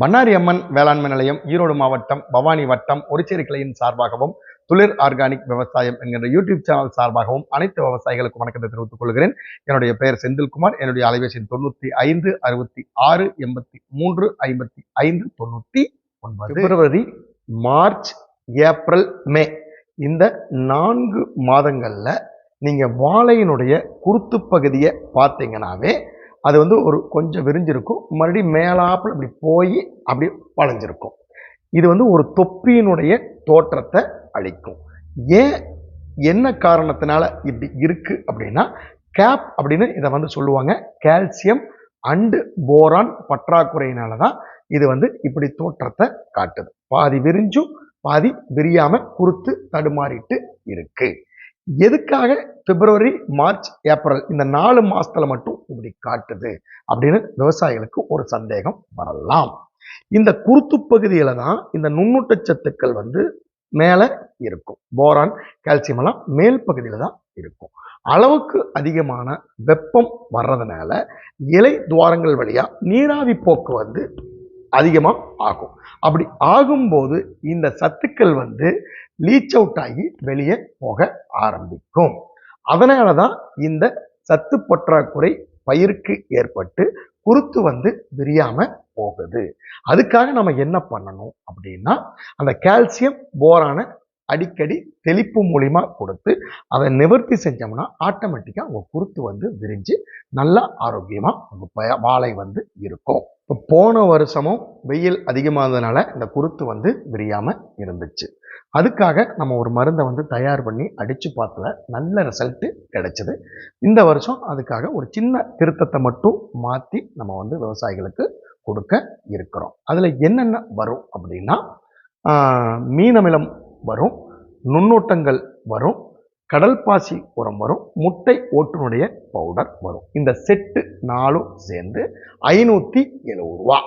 பண்ணாரி அம்மன் வேளாண்மை நிலையம் ஈரோடு மாவட்டம் பவானி வட்டம் ஒரிச்சேரி கிளையின் சார்பாகவும் துளிர் ஆர்கானிக் விவசாயம் என்கின்ற யூடியூப் சேனல் சார்பாகவும் அனைத்து விவசாயிகளுக்கும் வணக்கத்தை தெரிவித்துக் கொள்கிறேன். என்னுடைய பெயர் செந்தில்குமார். என்னுடைய அலைபேசி தொண்ணூற்றி ஐந்து அறுபத்தி ஆறு எண்பத்தி மூன்று ஐம்பத்தி ஐந்து தொண்ணூற்றி ஒன்பது. பிப்ரவரி மார்ச் ஏப்ரல் மே இந்த நான்கு மாதங்களில் நீங்கள் வாழையினுடைய குருத்து பகுதியை பார்த்தீங்கன்னாவே அது வந்து ஒரு கொஞ்சம் விரிஞ்சிருக்கும். மறுபடியும் மேலாப்பில் இப்படி போய் அப்படி வளைஞ்சிருக்கும். இது வந்து ஒரு தொப்பியினுடைய தோற்றத்தை அளிக்கும். ஏன்? என்ன காரணத்தினால இப்படி இருக்குது அப்படின்னா கேப் அப்படின்னு இதை வந்து சொல்லுவாங்க. கால்சியம் அண்டு போரான் பற்றாக்குறையினால தான் இது வந்து இப்படி தோற்றத்தை காட்டுது. பாதி விரிஞ்சும் பாதி விரியாமல் குறுத்து தடுமாறிட்டு இருக்குது எதுக்காக பிப்ரவரி மார்ச் ஏப்ரல் இந்த நாலு மாதத்தில் மட்டும் இப்படி காட்டுது அப்படின்னு விவசாயிகளுக்கு ஒரு சந்தேகம் வரலாம். இந்த குருத்து பகுதியில் தான் இந்த நுண்ணூட்டச்சத்துக்கள் வந்து மேலே இருக்கும். போரான் கால்சியம் எல்லாம் மேல் பகுதியில் தான் இருக்கும். அளவுக்கு அதிகமான வெப்பம் வர்றதுனால இலை துவாரங்கள் வழியாக நீராவி போக்கு வந்து அதிகமாக ஆகும். அப்படி ஆகும்போது இந்த சத்துக்கள் வந்து லீச் அவுட் ஆகி வெளியே போக ஆரம்பிக்கும். அதனால தான் இந்த சத்து பற்றாக்குறை பயிருக்கு ஏற்பட்டு குருத்து வந்து விரியாம போகுது. அதுக்காக நம்ம என்ன பண்ணணும் அப்படின்னா அந்த கால்சியம் போரான அடிக்கடி தெளிப்பு மூலிமா கொடுத்து அதை நிவர்த்தி செஞ்சோம்னா ஆட்டோமேட்டிக்காக உங்கள் குருத்து வந்து விரிஞ்சு நல்லா ஆரோக்கியமாக உங்கள் பய வாழை வந்து இருக்கும். இப்போ போன வருஷமும் வெயில் அதிகமானதுனால இந்த குருத்து வந்து விரியாமல் இருந்துச்சு. அதுக்காக நம்ம ஒரு மருந்தை வந்து தயார் பண்ணி அடித்து பார்த்துல நல்ல ரிசல்ட்டு கிடைச்சிது. இந்த வருஷம் அதுக்காக ஒரு சின்ன திருத்தத்தை மட்டும் மாற்றி நம்ம வந்து விவசாயிகளுக்கு கொடுக்க இருக்கிறோம். அதில் என்னென்ன வரும் அப்படின்னா மீனமிலம் வரும் நுண்ணோட்டங்கள் வரும் கடல் பாசி உரம் வரும் முட்டை ஓட்டுனுடைய பவுடர் வரும். இந்த செட்டு நாலும் சேர்ந்து ஐநூற்றி எழுபது ரூபா.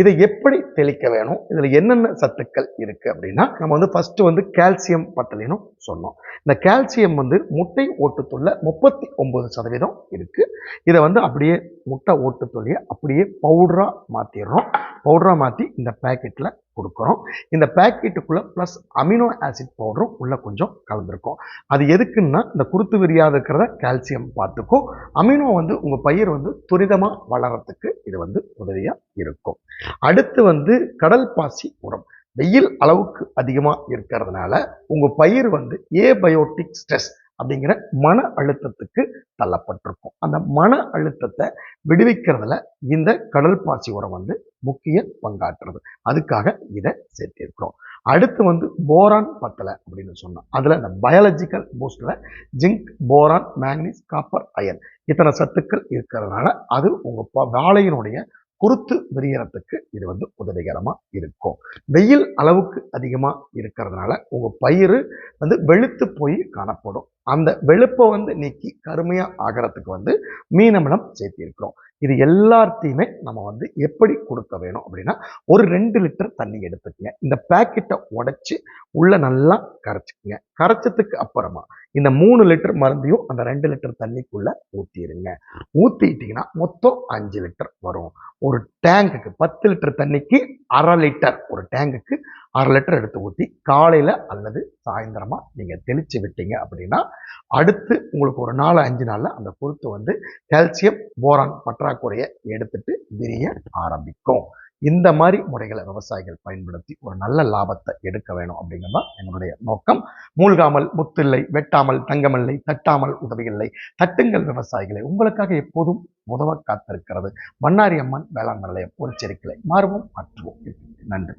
இதை எப்படி தெளிக்க வேணும்? இதில் என்னென்ன சத்துக்கள் இருக்குது அப்படின்னா நம்ம வந்து ஃபஸ்ட்டு வந்து கால்சியம் பத்தலினும் சொன்னோம். இந்த கால்சியம் வந்து முட்டை ஓட்டுத்துள்ள முப்பத்தி ஒம்பது சதவீதம் இருக்குது இதை வந்து அப்படியே முட்டை ஓட்டு தொழிலை அப்படியே பவுடராக மாற்றிடுறோம் பவுடராக மாற்றி இந்த பேக்கெட்டில் கொடுக்குறோம். இந்த பேக்கெட்டுக்குள்ளே ப்ளஸ் அமினோ ஆசிட் பவுடரும் உள்ளே கொஞ்சம் கலந்துருக்கும். அது எதுக்குன்னா இந்த குருத்து விரியாத இருக்கிறத கால்சியம் பார்த்துக்கும் அமினோ வந்து உங்கள் பயிர் வந்து துரிதமாக வளர்கிறதுக்கு இது வந்து உதவியாக இருக்கும். அடுத்து வந்து கடல் பாசி உரம். வெயில் அளவுக்கு அதிகமாக இருக்கிறதுனால உங்கள் பயிர் வந்து ஏபயோட்டிக் ஸ்ட்ரெஸ் அப்படிங்கிற மன அழுத்தத்துக்கு தள்ளப்பட்டிருக்கும். அந்த மன அழுத்தத்தை விடுவிக்கிறதுல இந்த கடல் பாசி உரம் வந்து முக்கிய பங்காற்றுறது. அதுக்காக இதை சேர்த்திருக்கிறோம். அடுத்து வந்து போரான் பத்தலை அப்படின்னு சொன்னோம். அதில் இந்த biological பூஸ்டில் zinc boron manganese copper iron இத்தனை சத்துக்கள் இருக்கிறதுனால அது உங்கள் வாழையினுடைய குருத்து விரியறதுக்கு இது வந்து உதவிகரமாக இருக்கும். வெயில் அளவுக்கு அதிகமாக இருக்கிறதுனால உங்கள் பயிர் வந்து வெளுத்து போய் காணப்படும். அந்த வெளுப்பை வந்து நீக்கி கருமையாக ஆகிறதுக்கு வந்து மீனமிடம் சேர்த்திருக்கிறோம். இது எல்லாத்தையுமே நம்ம வந்து எப்படி கொடுக்க வேணும் அப்படின்னா ஒரு ரெண்டு லிட்டர் தண்ணி எடுத்துக்கங்க. இந்த பேக்கெட்டை உடைச்சி உள்ளே நல்லா கரைச்சிக்கங்க. கரைச்சதுக்கு அப்புறமா இந்த மூணு லிட்டர் மருந்தையும் அந்த ரெண்டு லிட்டர் தண்ணிக்குள்ளே ஊற்றிடுங்க ஊற்றிட்டிங்கன்னா மொத்தம் அஞ்சு லிட்டர் வரும். ஒரு டேங்குக்கு பத்து லிட்டர் தண்ணிக்கு அரை லிட்டர் ஒரு டேங்குக்கு அரை லிட்டர் எடுத்து ஊற்றி காலையில் அல்லது சாயந்தரமாக நீங்கள் தெளித்து விட்டீங்க அப்படின்னா அடுத்து உங்களுக்கு ஒரு நாலு அஞ்சு நாளில் அந்த குருத்து வந்து கால்சியம் போரான் பற்றாக்குறையை எடுத்துட்டு விரிய ஆரம்பிக்கும். இந்த மாதிரி முறைகளை விவசாயிகள் பயன்படுத்தி ஒரு நல்ல லாபத்தை எடுக்க வேணும் அப்படிங்கிறது தான் எங்களுடைய நோக்கம். மூழ்காமல் முத்தில்லை வெட்டாமல் தங்கமில்லை தட்டாமல் உதவியில்லை தட்டுங்கள் விவசாயிகளை. உங்களுக்காக எப்போதும் உதவ காத்திருக்கிறது. மன்னாரி அம்மன் வேளாண் நிலையம் ஒரு செருக்கிலை மாறுவோம் மாற்றுவோம். நன்றி.